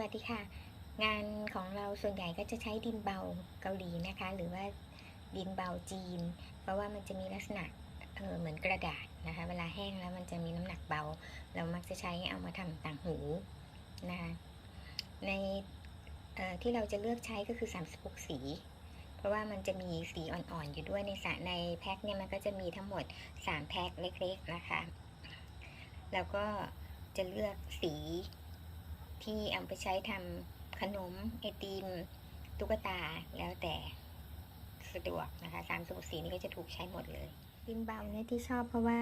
วัสดีค่ะ งานของเราส่วนใหญ่ก็จะใช้ดินเบาเกาหลีนะคะ หรือว่าดินเบาจีน เพราะว่ามันจะมีลักษณะเออเหมือนกระดาษนะคะ เวลาแห้งแล้วมันจะมีน้ำหนักเบา เรามักจะใช้เอามาทำต่างหูนะคะในออที่เราจะเลือกใช้ก็คือ 36 สี เพราะว่ามันจะมีสีอ่อนๆอยู่ด้วยในสระในแพ็คเนี่ยมันก็จะมีทั้งหมด 3 แพ็คเล็กๆนะคะ แล้วก็จะเลือกสี ที่เอาไปใช้ทำขนมไอติมตุ๊กตาแล้วแต่สะดวกนะคะสามสูสีนี้ก็จะถูกใช้หมดเลยดินเบาเนี่ยที่ชอบเพราะว่า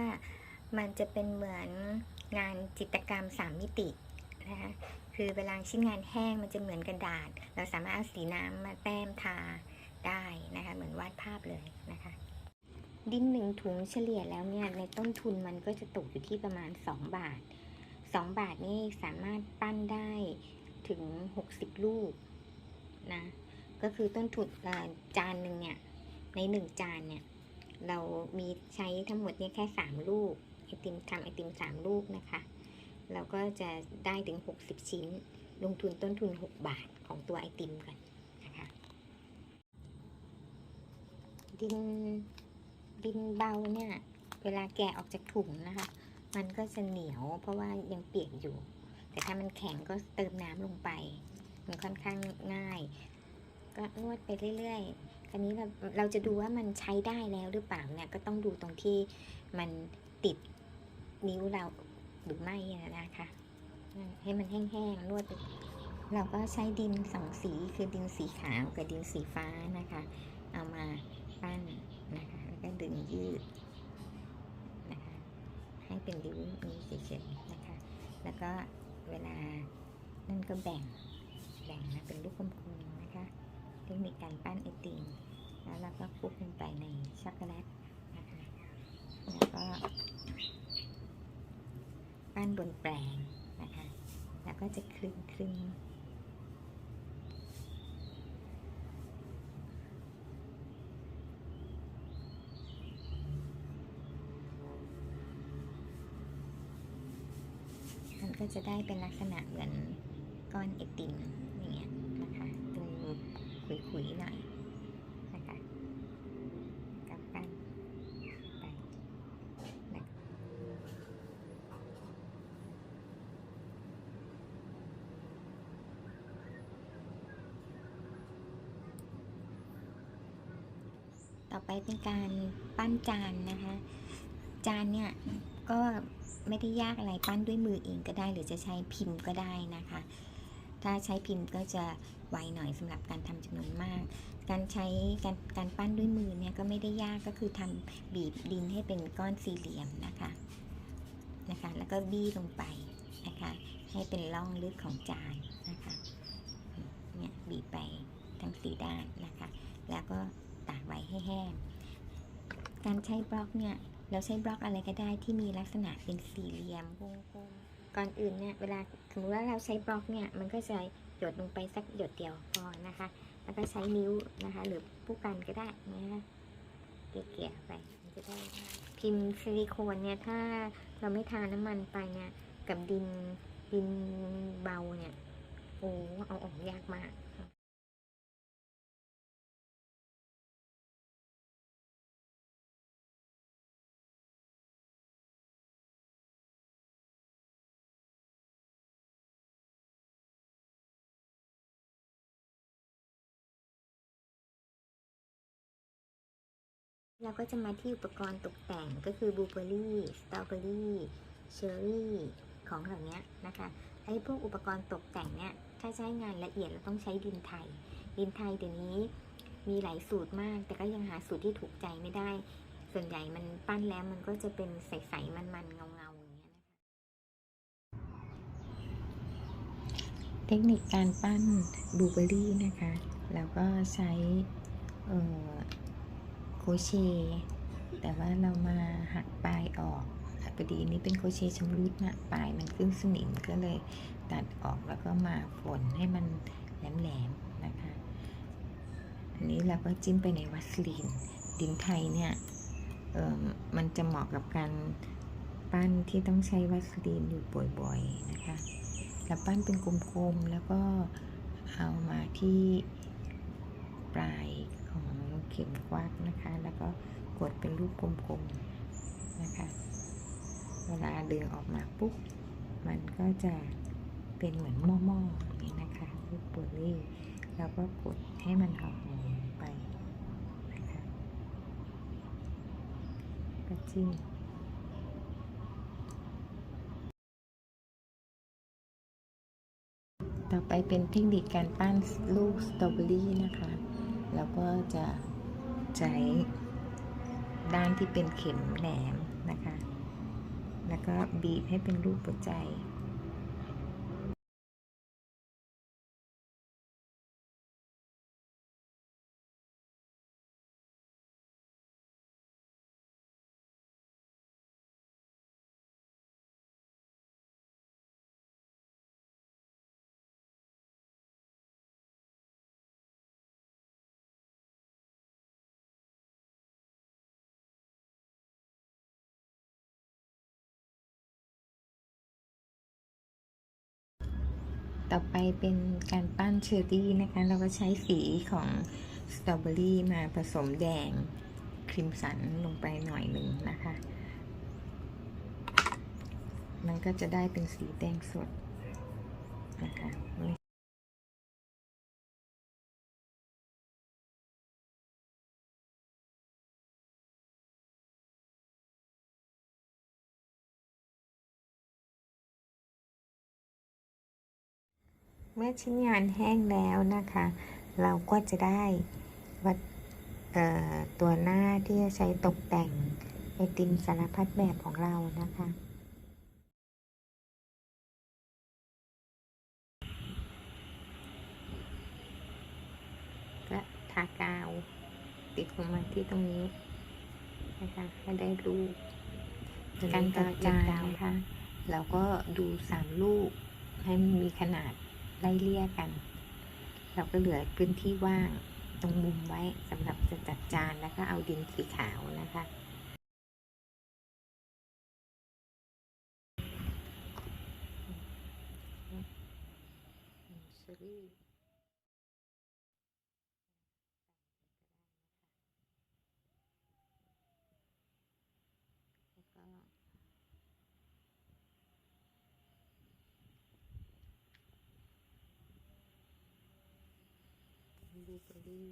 มันจะเป็นเหมือนงานจิตรกรรมสามมิตินะคะคือเวลาชิ้นงานแห้งมันจะเหมือนกระดาษ เราสามารถเอาสีน้ำมาแต้มทาได้นะคะ เหมือนวาดภาพเลยนะคะ ดินหนึ่งถุงเฉลี่ยแล้วเนี่ยในต้นทุนมันก็จะตกอยู่ที่ประมาณ 2 บาท 2 บาทนี่สามารถปั้นได้ถึง 60 ลูกนะ ก็คือต้นทุนจานหนึ่งเนี่ย ในหนึ่งจานเนี่ย เรามีใช้ทั้งหมดเนี่ยแค่ 3 ลูก ไอติมทำไอติม 3 ลูกนะคะ เราก็จะได้ถึง 60 ชิ้น ลงทุนต้นทุน 6 บาทของตัวไอติมก่อนนะคะ ดินดินเบาเนี่ย เวลาแกะออกจากถุงนะคะ มันก็จะเหนียว เพราะว่ายังเปียกอยู่ แต่ถ้ามันแข็งก็เติมน้ำลงไป มันค่อนข้างง่าย ก็นวดไปเรื่อยๆ คราวนี้เราเราจะดูว่ามันใช้ได้แล้วหรือเปล่าเนี่ยก็ต้องดูตรงที่มันติดนิ้วเราหรือไม่นะคะ ให้มันแห้งๆนวดไปเราก็ใช้ดินสองสีคือดินสีขาวกับดินสีฟ้านะคะ เอามาปั้นนะคะแล้วก็ดึงยืด ให้เป็นริ้วนี้เฉยๆนะคะ แล้วก็เวลานั่นก็แบ่งแบ่งนะเป็นลูกกลมๆนะคะเทคนิคการปั้นไอติมแล้วเราก็คลุกลงไปในช็อกโกแลตนะคะแล้วก็ปั้นบนแปรงนะคะ แล้วก็จะคลึงคลึงมัน ก็จะได้เป็นลักษณะเหมือนก้อนไอติมอย่างเงี้ยนะคะตรงขุยๆหน่อยนะคะกับปั้นไปนะต่อไปเป็นการปั้นจานนะคะ จานเนี่ย ก็ไม่ได้ยากอะไรปั้นด้วยมือเองก็ได้ หรือจะใช้พิมพ์ก็ได้นะคะ ถ้าใช้พิมพ์ก็จะไวหน่อยสำหรับการทำจำนวนมาก การใช้การการปั้นด้วยมือเนี่ยก็ไม่ได้ยากก็คือทำบีบดินให้เป็นก้อนสี่เหลี่ยมนะคะนะคะ แล้วก็บี้ลงไปนะคะ ให้เป็นร่องลึกของจานนะคะเนี่ยบีบไปทั้งสี่ด้านนะคะ แล้วก็ตากไว้ให้แห้งการใช้บล็อกเนี่ย เราใช้บล็อกอะไรก็ได้ที่มีลักษณะเป็นสี่เหลี่ยมวงกลมก่อนอื่นเนี่ยเวลาสมมติว่าเราใช้บล็อกเนี่ยมันก็จะหยดลงไปสักหยดเดียวพอนะคะ แล้วก็ใช้นิ้วนะคะ หรือผู้กันก็ได้นะคะเกลี่ยๆไปมันจะได้พิมพ์ซิลิโคนเนี่ยถ้าเราไม่ทาน้ำมันไปเนี่ยกับดินดินเบาเนี่ยโอ้เอาออกยากมาก เราก็จะมาที่อุปกรณ์ตกแต่งก็คือบลูเบอร์รี่สตรอเบอรี่เชอร์รี่ของเหล่านี้นะคะไอ้พวกอุปกรณ์ตกแต่งเนี่ยถ้าใช้งานละเอียดเราต้องใช้ดินไทย ดินไทยเดี๋ยวนี้มีหลายสูตรมาก แต่ก็ยังหาสูตรที่ถูกใจไม่ได้ ส่วนใหญ่มันปั้นแล้วมันก็จะเป็นใสๆมันๆเงาๆอย่างเงี้ยนะคะเทคนิคการปั้นบลูเบอร์รี่นะคะ แล้วก็ใช้เอ่อ คเชตแต่ว่าเรามาหักปลายออกพอดีนี้เป็นโคเชต์ชำรุดนะปลายมันขึ้นสนิมก็เลยตัดออกแล้วก็มาฝนให้มันแหลมๆนะคะอันนี้เราก็จิ้มไปในวัสลีนดินไทยเนี่ยเออมันจะเหมาะกับการปั้นที่ต้องใช้วัสลีนอยู่บ่อยๆนะคะแล้วปั้นเป็นกลมๆแล้วก็เอามาที่ปลายของ เข็มกวักนะคะ แล้วก็กดเป็นรูปกลมๆนะคะ เวลาดึงออกมาปุ๊บ มันก็จะเป็นเหมือนหม้อๆอย่างนี้นะคะรูปโบลี่แล้วก็กดให้มันออกมาไปนะคะก็จิ้มต่อไปเป็นเทคนิคการปั้นลูกสตรอเบอรี่นะคะ แล้วก็จะ ใช้ด้านที่เป็นเข็มแหลมนะคะ แล้วก็บีบให้เป็นรูปหัวใจ ต่อไปเป็นการปั้นเชอร์รี่นะคะ เราก็ใช้สีของสตรอเบอรี่มาผสมแดงครีมสันลงไปหน่อยหนึ่งนะคะ มันก็จะได้เป็นสีแดงสดนะคะ เมื่อชิ้นงานแห้งแล้วนะคะ เราก็จะได้วัดเอ่อตัวหน้าที่จะใช้ตกแต่งไอติมสารพัดแบบของเรานะคะ ก็ทากาว ติดลงมาที่ตรงนี้นะคะให้ได้รูปการตัดจานนะคะเราก็ดูสามลูกให้มันมีขนาด ไล่เลี่ยกัน เราก็เหลือพื้นที่ว่างตรงมุมไว้สำหรับจะจัดจานแล้วก็เอาดินสีขาวนะคะเชอรี่แล้วก็ บลูเบอร์รี่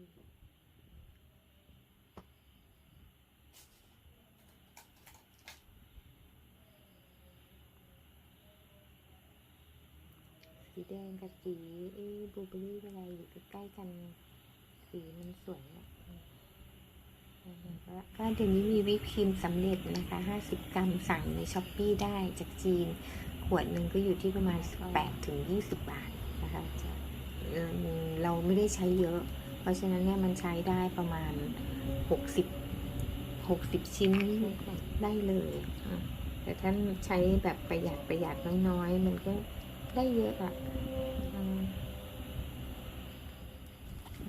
สีแดงกับสีบลูเบอร์รี่เวลาอยู่ใกล้ๆกัน สีมันสวยอะอืมแล้วก็ก็เดี๋ยวนี้มีวิปครีมสำเร็จนะคะ 50 กรัมสั่งในช้อปปีได้จากจีน ขวดหนึ่งก็อยู่ที่ประมาณ 8 ถึง 20 บาทนะคะ เอิ่มเราไม่ได้ใช้เยอะ เพราะฉะนั้นเนี่ยมันใช้ได้ประมาณ 60 60 ชิ้นได้เลยแต่ถ้านใช้แบบประหยัดประหยัดน้อยๆ มันก็ได้เยอะอะ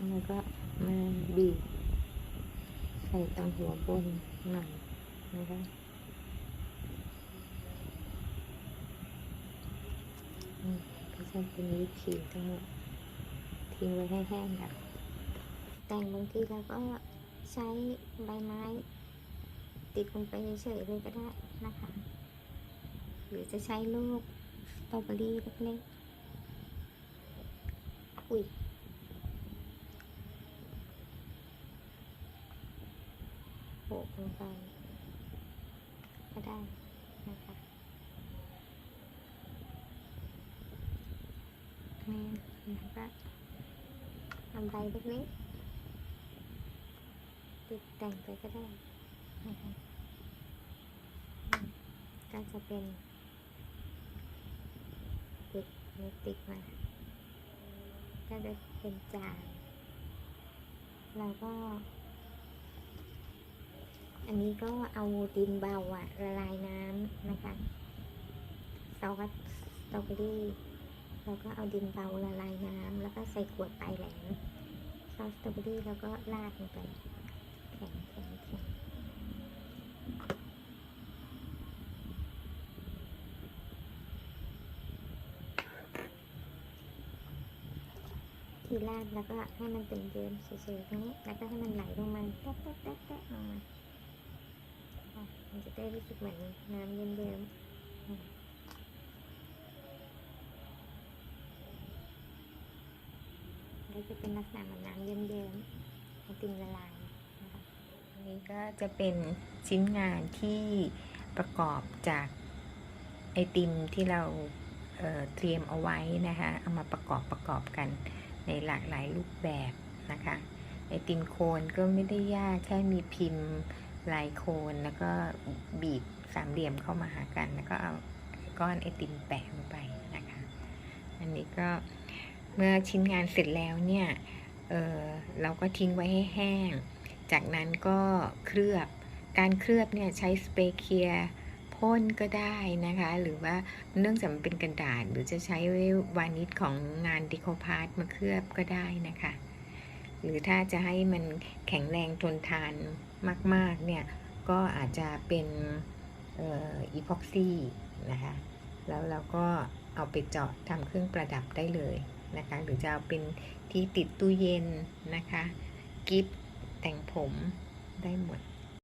แล้วก็มาบีบใส่ตรงหัวบนหน่อยนะคะก็จะเป็นวิปครีทั้งหมด ทิ้งไว้ให้แห้งก่อนแต่งบางทีเราก็ใช้ใบไม้ ติดลงไปเฉยๆเลยก็ได้นะคะ หรือจะใช้ลูกสตรอเบอรี่เล็กๆอุ้ยโปะลงไปก็ได้นะคะนี่นะคะ ทำใบเล็กๆติดแต่งไปก็ได้นะคะก็จะเป็นติดนี่ติดมาก็จะเป็นจานแล้วก็ อันนี้ก็เอาดินเบาอะละลายน้ำนะคะซอสสตรอเบอรี่แล้วก็เอาดินเบาละลายน้ำแล้วก็ใส่ขวดปลายแหลม ซอสสตรอเบอรี่แล้วก็ราดลงไปแข็งแข็งแข็งทีราดแล้วก็ให้มันเป็นเยิ้มสวยๆตรงนี้ แล้วก็ให้มันไหลลงมาแป๊ะแป๊ะแป๊ะลงมามันจะได้รู้สึกเหมือนน้ำเยิ้มๆ อืมแล้วจะเป็นลักษณะเหมือนน้ำเยิ้มๆไอติมละลายนะคะอันนี้ก็จะเป็นชิ้นงานที่ประกอบจากไอติมที่เราเเตรียมเอาไว้นะคะเอามาประกอบประกอบกันในหลากหลายรูปแบบนะคะไอติมโคนก็ไม่ได้ยากแค่มีพิมพ์ลายโคนแล้วก็บีบสามเหลี่ยมเข้ามาหากัน แล้วก็เอาก้อนไอติมแปะลงไปนะคะ อันนี้ก็ เมื่อชิ้นงานเสร็จแล้วเนี่ยเเราก็ทิ้งไว้ให้แห้ง จากนั้นก็เคลือบ การเคลือบเนี่ยใช้สเปรย์เคลียร์พ่นก็ได้นะคะ หรือว่าเนื่องจากมันเป็นกระดาษ หรือจะใช้วานิชของงานดิโคพาร์ตมาเคลือบก็ได้นะคะ หรือถ้าจะให้มันแข็งแรงทนทานมาก ๆ เนี่ย ก็อาจจะเป็นอีพ็อกซี่นะคะ แล้วเราก็เอาไปเจาะทำเครื่องประดับได้เลย นะคะหรือจะเอาเป็นที่ติดตู้เย็นนะคะ กิฟต์แต่งผมได้หมด